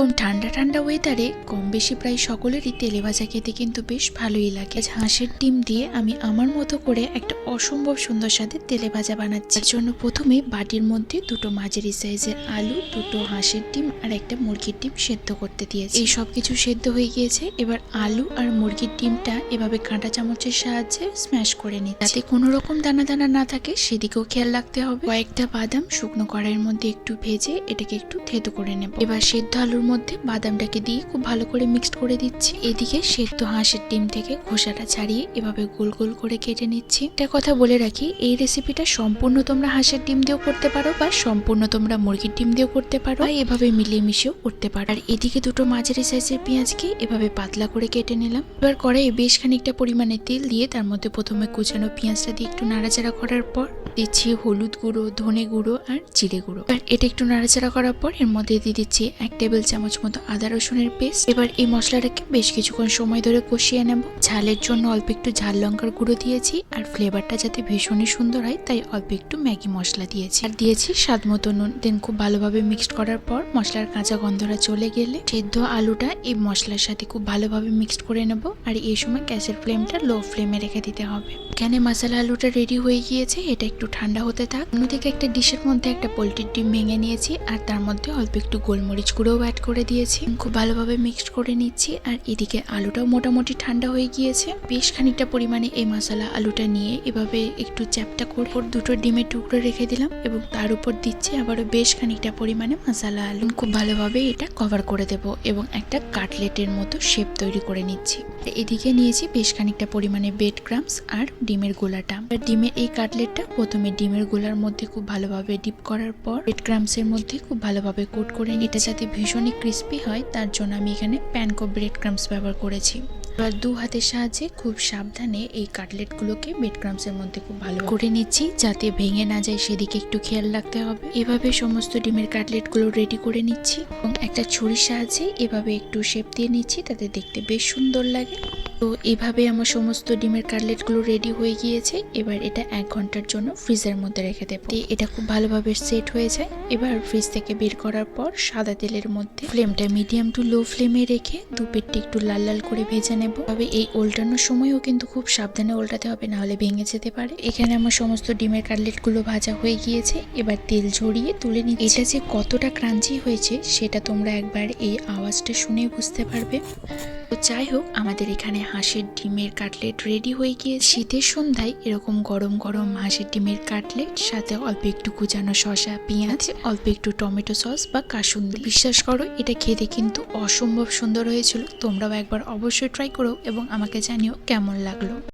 এরকম ঠান্ডা ঠান্ডা ওয়েদারে কম বেশি প্রায় সকলেরই তেলে ভাজা খেতে কিন্তু বেশ ভালোই লাগে। হাঁসের ডিম দিয়ে আমি আমার মতো করে একটা অসম্ভব সুন্দর স্বাদের তেলে ভাজা বানাচ্ছি। এর জন্য প্রথমে বাটির মধ্যে দুটো মাঝারি সাইজের আলু, দুটো হাঁসের ডিম আর একটা মুরগির ডিম সেদ্ধ করতে দিয়েছি। এই সব কিছু সেদ্ধ হয়ে গিয়েছে। এবার আলু আর মুরগির ডিমটা এভাবে কাঁটা চামচের সাহায্যে স্ম্যাশ করে নিচ্ছি। যাতে কোনো রকম দানা দানা না থাকে, সেদিকেও খেয়াল রাখতে হবে। কয়েকটা বাদাম শুকনো কড়াইয়ের মধ্যে একটু ভেজে এটাকে একটু থেতো করে নেব। এবার সেদ্ধ আলুর মধ্যে বাদামটাকে দিয়ে খুব ভালো করে মিক্সড করে দিচ্ছি। এদিকে সেদ্ধ হাঁসের ডিম থেকে খোসাটা ছাড়িয়ে এভাবে গোল গোল করে কেটে নিচ্ছি। একটা কথা বলে রাখি, এই রেসিপিটা সম্পূর্ণ তোমরা হাঁসের ডিম দিয়েও করতে পারো বা সম্পূর্ণ তোমরা মুরগির ডিম দিয়েও করতে পারো বা এভাবে মিলিয়ে মিশিয়েও করতে পারো। আর এদিকে দুটো মাঝারি সাইজের পেঁয়াজকে এভাবে পাতলা করে কেটে নিলাম। এবার কড়াইয়ে বেশ খানিকটা পরিমাণে তেল দিয়ে তার মধ্যে প্রথমে কুচানো পেঁয়াজটা দিয়ে একটু নাড়াচাড়া করার পর দিচ্ছি হলুদ গুঁড়ো, ধনে গুঁড়ো আর জিরে গুঁড়ো। এবার এটা একটু নাড়াচাড়া করার পর এর মধ্যে দিয়ে দিচ্ছি এক টেবিল চামচ মতো আদা রসুনের পেস্ট। এবার এই মশলাটাকে বেশ কিছুক্ষণ সময় ধরে কষিয়ে নেব। ঝালের জন্য অল্প একটু ঝাল লঙ্কার গুঁড়ো দিয়েছি আর ফ্লেভারটা যাতে ভীষণই সুন্দর হয়, তাই অল্প একটু ম্যাগি মশলা দিয়েছি। আর দিয়েছি স্বাদ মতো নুন। দেন খুব ভালোভাবে মিক্সড করার পর মশলার কাঁচা গন্ধটা চলে গেলে সেদ্ধ আলুটা এই মশলার সাথে খুব ভালোভাবে মিক্সড করে নেব। আর এই সময় গ্যাসের ফ্লেমটা লো ফ্লেমে রেখে দিতে হবে। এখানে মশলা আলুটা রেডি হয়ে গিয়েছে। এটা একটু ঠান্ডা হতে থাক। অন্যদিকে একটা ডিশের মধ্যে একটা পোলট্রির ডিম ভেঙে নিয়েছি আর তার মধ্যে অল্প একটু গোলমরিচ গুঁড়োও অ্যাড করে দিয়েছি। খুব ভালোভাবে মিক্সড করে নিচ্ছি আর এদিকে আলুটাও মোটামুটি ঠান্ডা হয়ে গিয়েছে। বেশ খানিকটা পরিমাণে এই মশলা আলুটা নিয়ে এভাবে একটু চ্যাপটা করে দুটো ডিমের টুকরো রেখে দিলাম এবং তার উপর দিচ্ছি আবারও বেশ খানিকটা পরিমাণে মশলা আলু। খুব ভালোভাবে এটা কভার করে দেব এবং একটা কাটলেটের মতো শেপ তৈরি করে নিচ্ছি। এদিকে নিয়েছি বেশ খানিকটা পরিমাণে বেড ক্রামস আর ডিমের গোলাটা। ডিমের এই কাটলেটটা প্রথমে ডিমের গোলার মধ্যে খুব ভালোভাবে ডিপ করার পর বেড ক্রামসের মধ্যে খুব ভালোভাবে কোট করে। এটা যাতে ভীষণই ক্রিস্পি হয়, তার জন্য আমি এখানে প্যানকো ব্রেড ক্রামস ব্যবহার করেছি। এবার দু হাতের সাহায্যে খুব সাবধানে এই কাটলেটগুলোকে বেড ক্রামসের মধ্যে খুব ভালো করে নিচ্ছি, যাতে ভেঙে না যায়, সেদিকে একটু খেয়াল রাখতে হবে। এভাবে সমস্ত ডিমের কাটলেটগুলো রেডি করে নিচ্ছি এবং একটা ছুরির সাহায্যে এভাবে একটু শেপ দিয়ে নিচ্ছি, তাতে দেখতে বেশ সুন্দর লাগে। তো এভাবে আমার সমস্ত ডিমের কাটলেটগুলো রেডি হয়ে গিয়েছে। এবার এটা এক ঘণ্টার জন্য ফ্রিজের মধ্যে রেখে দেবো। এটা খুব ভালোভাবে সেট হয়ে যায়। এবার ফ্রিজ থেকে বের করার পর সাদা তেলের মধ্যে ফ্লেমটা মিডিয়াম টু লো ফ্লেমে রেখে দু পেটটা একটু লাল লাল করে ভেজে নেব। তবে এই ওল্টানোর সময়ও কিন্তু খুব সাবধানে ওল্টাতে হবে না হলে ভেঙে যেতে পারে। এখানে আমার সমস্ত ডিমের কাটলেটগুলো ভাজা হয়ে গিয়েছে। এবার তেল ঝরিয়ে তুলে নিচ্ছি। এটা যে কতটা ক্রাঞ্চি হয়েছে, সেটা তোমরা একবার এই আওয়াজটা শুনে বুঝতে পারবে। তো যাই হোক, আমাদের এখানে হাঁসের ডিমের কাটলেট রেডি হয়ে গিয়ে শীতের সন্ধ্যায় এরকম গরম গরম হাঁসের ডিমের কাটলেট, সাথে অল্প একটু কুচানো শশা পেঁয়াজ, অল্প একটু টমেটো সস বা কাসুন্দি। বিশ্বাস করো, এটা খেতে কিন্তু অসম্ভব সুন্দর হয়েছিল। তোমরাও একবার অবশ্যই ট্রাই করো এবং আমাকে জানিও কেমন লাগল।